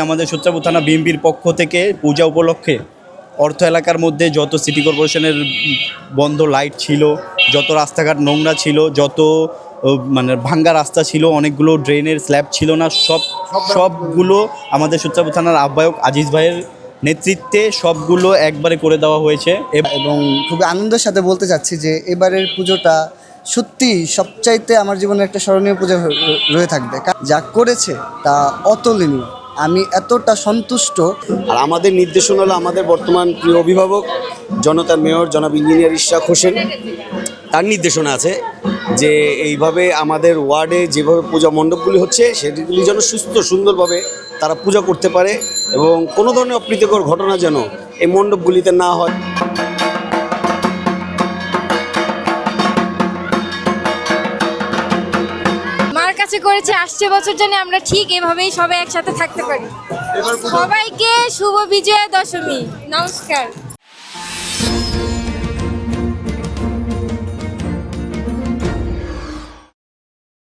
আমাদের সূত্রাপুর থানা বিএমপির পক্ষ থেকে পূজা উপলক্ষে অর্থ এলাকার মধ্যে যত সিটি কর্পোরেশনের বন্ধ লাইট ছিল, যত রাস্তাঘাট নোংরা ছিল, যত মানে ভাঙ্গা রাস্তা ছিল, অনেকগুলো ড্রেনের স্ল্যাব ছিল না, সব, সবগুলো আমাদের সূত্রাপুর থানার আহ্বায়ক আজিজ ভাইয়ের নেতৃত্বে সবগুলো একবারে করে দেওয়া হয়েছে। এব- খুবই আনন্দের সাথে বলতে চাচ্ছি যে এবারের পুজোটা সত্যি সবচাইতে আমার জীবনে একটা স্মরণীয় পুজো রয়ে থাকবে। যা করেছে তা অতুলনীয়। আমি এতটা সন্তুষ্ট। আর আমাদের নির্দেশনা হলো আমাদের বর্তমান প্রিয় অভিভাবক জনতার মেয়র জনাব ইঞ্জিনিয়ার ইশাক হোসেন। তার নির্দেশনা আছে যে এইভাবে আমাদের ওয়ার্ডে যেভাবে পূজা মণ্ডপগুলি হচ্ছে, সেগুলি যেন সুস্থ, সুন্দরভাবে তারা পূজা করতে পারে এবং কোনো ধরনের অপ্রীতিকর ঘটনা যেন এই মণ্ডপগুলিতে না হয়। কাছে করেছে আসছে বছর জন্য আমরা ঠিক এভাবেই সবাই একসাথে থাকতে পারি। সবাইকে শুভ বিজয়া দশমী। নমস্কার।